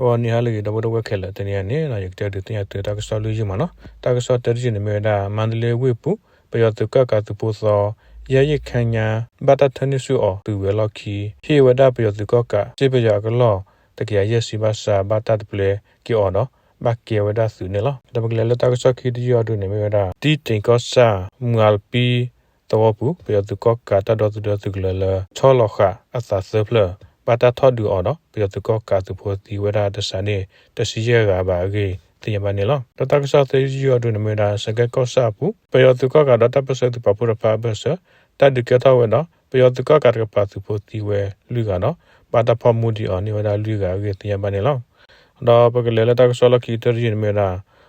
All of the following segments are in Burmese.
ဟောနီဟာလေတော့တော့ဝက်ခဲလေတနေရနေလာရတဲ့တဲ့တဲ့တာကဆောလူကြီးမနော်တာကဆောတဲ့ကြီးနေမြဒါမန္တလေးဝိပူပယောတုကကတူပိုသောရရခညာဘတ်တထနိစုအောသူဝဲလောက်ခီဟေဝဒပယောတုကကစေပရကလောတကရရစီဘာစာဘတ်တပလေကီအောနော်ဘတ်ကေဝဒစုနေလားတပကလေလတာကဆောခီဒီယောဒုနေမြဒါတီတင်ကောစာငါလ်ပီတော့ဘူးပယောတုကကတတော်သူတော်သူကလေချောလခအသဆဖလ ဘာတာထော့ဒူအော်နော်ပြီးတော့သူကကာသူဖို့ဒီဝရဒဆန်နေတရှိရကပါကေတင်ပါနေလောတတကစားသေးရဒုနမေဒါစကကောဆာပူပြီးတော့သူကကဒတာပစတူပပူရပါဘဆတဒကတော်ဝနော်ပြီးတော့သူကကကပါသူဖို့ဒီဝဲလူကနော်ဘာတာဖမှုဒီအော်နေဝဒါလူကကေတင်ပါနေလောတော့ပကလေလတကဆောလကီတရင်းမေဒါ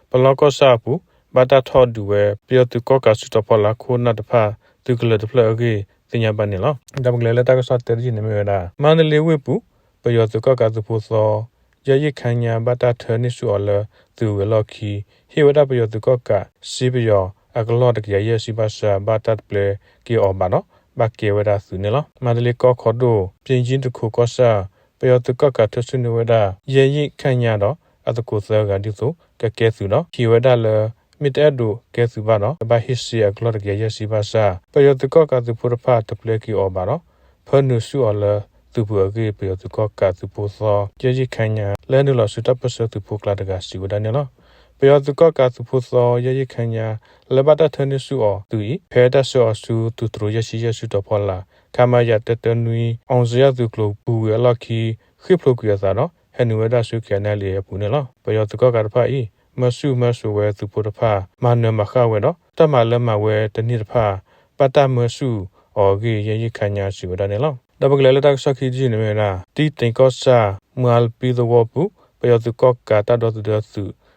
ပလောကောဆာပူဘာတာထော့ဒူဝဲပြီးတော့သူကကဆုတဖလာခိုနာတဖာ သူကလေတဖလာကေတင်ညာပါနေလောဒါမကလေးလက်တကဆော့တဲကြီးနေမြရတာမန္တလေးဝိပူပယောတကကသူဖို့သောရရခညာဘတာထနိစုအလသူဝလော်ခီဟေဝဒပယောတကကစီပယောအကလော့တကရစီပါစာဘတာပလေကီအောဘာနောဘကေဝဒသူနေလောမန္တလေးကောခေါ်ဒိုပြင်ချင်းတခုကောဆာပယောတကကထဆုနေဝဒရရခညာတော့အတကုသကဒီဆိုကကဲသူနော်ဟေဝဒလော မစ်တဲ့ဒုကဲစုပါနော်ဘာဟစ်စီအကလော့ကရစီပါစာပယောတကကသူပူရဖာတပလေကီအောဘာနော်ဖနုစုအလသူပူအကေပယောတကကသူပူသောကြည်ခညာလဲနုလဆူတပစသူပူကလာတကစီဝဒနေလောပယောတကကသူပူသောရရခညာလဘတာထနုစုအောသူဤဖဲတဆောဆူသူတရရရှိရစုတဖောလာကမယတတနွီအောင်စရသူကလပူရလခီခိဖလုကရသာနော်ဟန်နူဝဒဆုခနာလေပူနေလောပယောတကကရဖာဤ မဆုမဆုဝဲသူပုတဖာမနမခဝဲနော်တမလမဝဲတနိတဖာပတမဆုအော်ကြီးရရခညာစီဝဒနေလောတပကလေလတက်စခိကြီးနေမလားတီတင်ကောစာမလပီဒဝပူပယောသူကောကတာဒတ်ဒတ်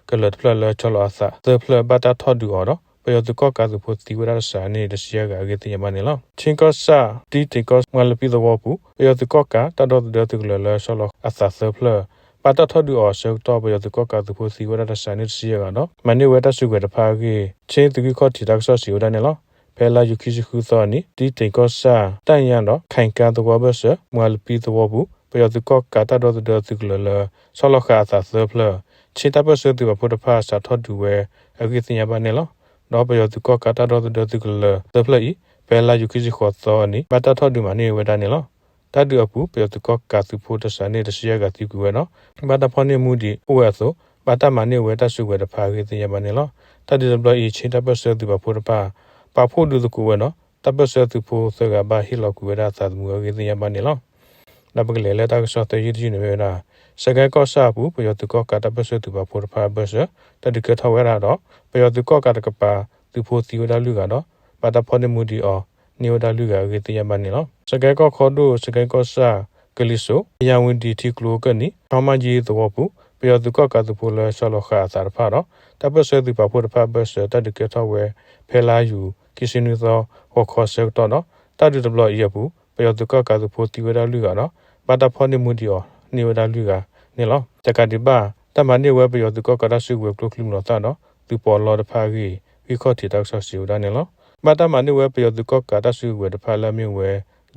ကလတ်ဖလလချလောအသသဖလဘတာထော်ဒူအော်နော်ပယောသူကောကသူဖို့တီဝရစာနေတရှိရကအကေတင်ယမနေလောချင်းကောစာတီတင်ကောမလပီဒဝပူပယောသူကောကတာဒတ်ဒတ်ကလလချလောအသသဖလ ပတထဒူအော်ဆောတော့ဘယတကကသူဖို့စီဝရတဆန်နေစီရကနော်မနိဝတဆုကတဖာကြီးချင်းသူကခေါတီတက်ဆောစီဝဒနေလောဖဲလာယူခိရှိခုသောနီဒီတေကောစာတန်ရန်တော့ခိုင်ကန်တော့ဘဆမွာလပီတော့ဘူးဘယတကကတာတော့တဲ့သူကလလဆောလခါသာဆဖလချင်းတပစတူဘဖို့တဖာစာထဒူဝဲအကိစညာပါနေလောတော့ဘယတကကတာတော့တဲ့သူကလသဖလီဖဲလာယူခိရှိခေါသောနီပတထဒူမနေဝဒနေလော တတ်တူအပူပေတကကသူဖို့တဆန်နေတရှိရကတိကူဝဲနော်ဘာတဖနေမှုဒီဟိုရဆိုဘာတမနေဝဲတဆုဝဲတဖာကြီးတင်ရမနေလောတတ်ဒီဘလအချင်းတပတ်ဆသူဘဖို့တပါပါဖို့ဒူကူဝဲနော်တပတ်ဆသူဖို့ဆကဘာဟီလောက်ကူဝဲတာသမှုကြီးတင်ရမနေလောနဘကလေလက်တာဆောတရည်ကြီးနေဝဲနာစကဲကောဆာဘူးပယောတကကတပတ်ဆသူဘဖို့တဖာဘဆတတကထဝဲတာတော့ပယောတကကတကပါသူဖို့စီဝဒလူကတော့ဘာတဖနေမှုဒီအောနီဝဒလူကကြီးတင်ရမနေလော စကဲကောခေါ်ဒိုစကဲကောဆာကလီဆိုယံဝင်ဒီတီကလိုကနီအမကြီးသောဘူးပြရသူကကသူဖိုလဲဆလခါသာဖာတော့တပစသူပဖို့တဖဘဆတတကထဝဲဖဲလာယူကိစနူသောဟောခေါ်ဆက်တော့နော်တတူတဘလရဘူးပြရသူကကသူဖိုတီဝဒလူကနော်ဘာတဖောနေမှုဒီောနေဝဒလူကနေလောတကတိပါတမနေဝဲပြရသူကကရဆုဝဲကလုကလုနော်တာနော်သူပေါ်လော်တဖာကြီးဝီခေါ်တီတောက်ဆော့စီဝဒနေလောဘာတမနေဝဲပြရသူကကတဆုဝဲတဖာလမြဝဲ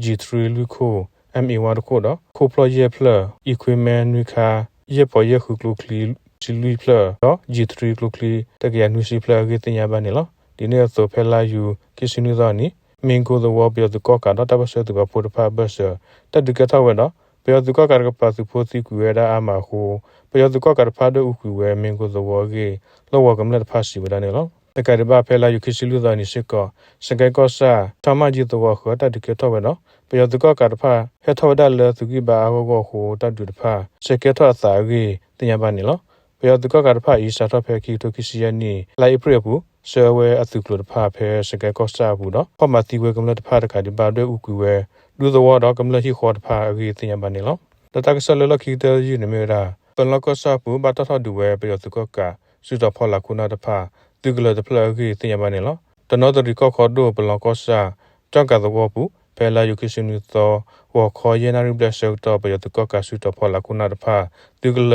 G3 လူခို MA1 တခုတော့ခိုပလရဖလ equipment နွေခါရပေါ်ရခုကလုကလီစီလူဖလတော့ G3 ကလုကလီတကယ်နွေစီဖလကတင်ရပါနေလို့ဒီနေ့ဆိုဖဲလာယူကစ္စနူဇာနီမင်ကိုဒဝပြောသူကောကတော့တပတ်ဆွဲသူကပိုတဖဘဆတဒကထဝဲနော်ပြောသူကကရကပတ်သူဖို့စီကူရတာအမဟုပြောသူကကရဖာဒုကူဝဲမင်ကိုဒဝကေလောဝကမလက်ဖာစီဝဒနေလို့ တကယ်ဘာဖဲလာယူခိစီလူသာနိစကောစကဲကောစာထမကြီးတော့ခတာတကထဝဲနော်ပယောတကကတဖာဟေထောဒလသူကိဘာဟောကိုဟိုတတူတဖာစကဲထောသာကြီးတင်ရပါနေလောပယောတကကတဖာဤစာထဖဲကီတိုကိစီယနီလိုက်ပရဘူးဆဲဝဲအသူကလတဖာဖဲစကဲကောစာဘူးနော်ဖမတိဝဲကမလတဖာတခါဒီပါတွဲဥကူဝဲလူသောတော့ကမလဟိခေါ်တဖာအကြီးတင်ရပါနေလောတတကဆလလခီတဲယူနေမရာပလကောစာဘူးဘာတထဒူဝဲပယောတကကစုတော်ဖော်လာခုနာတဖာ သူကလတဖလာကြီးတင်ရပါနေလောတနောတရီကောခေါ်ဒိုပလကောစာကြောက်ကသောဘူးဖဲလာယုကိစနုသောဝခေါ်ယနာရိဘလဆောတော့ပယတကကဆုတော့ဖလာကုနာတဖာသူကလ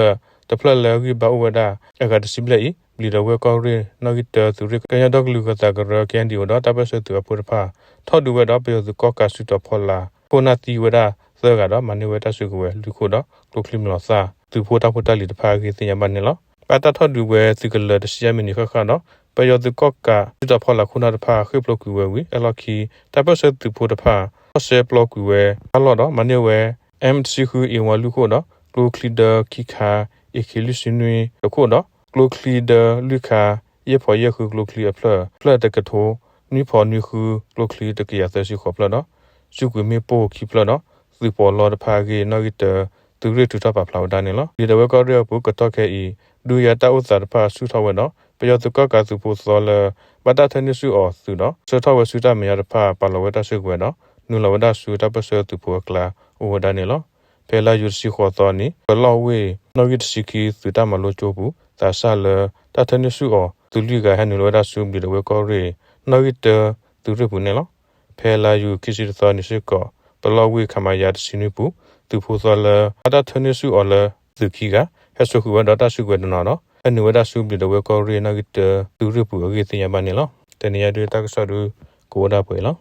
တဖလလေဂီဘဝဒအကတစီဘလေဘလီရဝကောရီနော်ဂီတသူရကညတော့လူကတကရကန်ဒီဝဒတပစသူအပူတဖာထော့ဒူဝဒပယတကကဆုတော့ဖလာကိုနာတီဝဒသောကတော့မနိဝဒဆုကဝဲလူခုတော့ကလုကလိမလောစာတသူဖို့တာဖို့တာလီတဖာကေတင်ရပါနေလော ပါတာထော့ဒူဝဲစီကလတရှိယမီနီခခနော်ပယောသူကော့ကဒီတော့ဖော်လာခုနာတဖာခိပလကူဝဲဝီအလော်ကီတပတ်ဆက်သူဖို့တဖာဆေပလကူဝဲအလော်တော့မနေဝဲ MC ခုအင်ဝလူခုနော်ကလိုကလီဒါခိခာအခီလူစနွေတခုနော်ကလိုကလီဒါလူခာယေဖော်ယေခုကလိုကလီအဖလဖလတကထိုနိဖော်နိခုကလိုကလီတကရသရှိခေါပလနော်စုကွေမေပိုခိပလနော်စီပေါ်လော်တဖာကေနော်ဂီတသူရတူတာပါဖလာဒန်နော်ဒီတဝဲကောရပုကတော့ခဲဤ ဒူရတာဥစ္စာတဖာဆူထောက်ဝဲနော်ပယောတကကစုဖို့စောလဘတာထနိစုအောစုနော်ဆထောက်ဝဲဆူတာမရတဖာပါလဝဲတာစုကွဲနော်နူလဝဒဆူတာပစေတူဖို့ကလာဥဝဒနေလောဖဲလာယူစီခေါ်တော်နီဘလောဝေနော်ဂီတစီကီသူတာမလို့ချိုးဘူးသာဆာလတာထနိစုအောသူလူကဟန်နူလဝဒဆူဘီလဝဲကောရီနော်ဂီတသူရဘူးနေလောဖဲလာယူကီစီတော်နီစီကောဘလောဝေခမယာတစီနူပူသူဖို့စောလအတာထနိစုအော်လသူခီက ဟဲဆိုခုဝဒတာစုကွဲနော်နော်အနုဝဒစုဘီလဝဲကောရီနော်ဂီတသူရဘူးအကေတင်ရပါနေလောတနေရတွေတက်ဆော့ဒူကိုဒါပွဲလော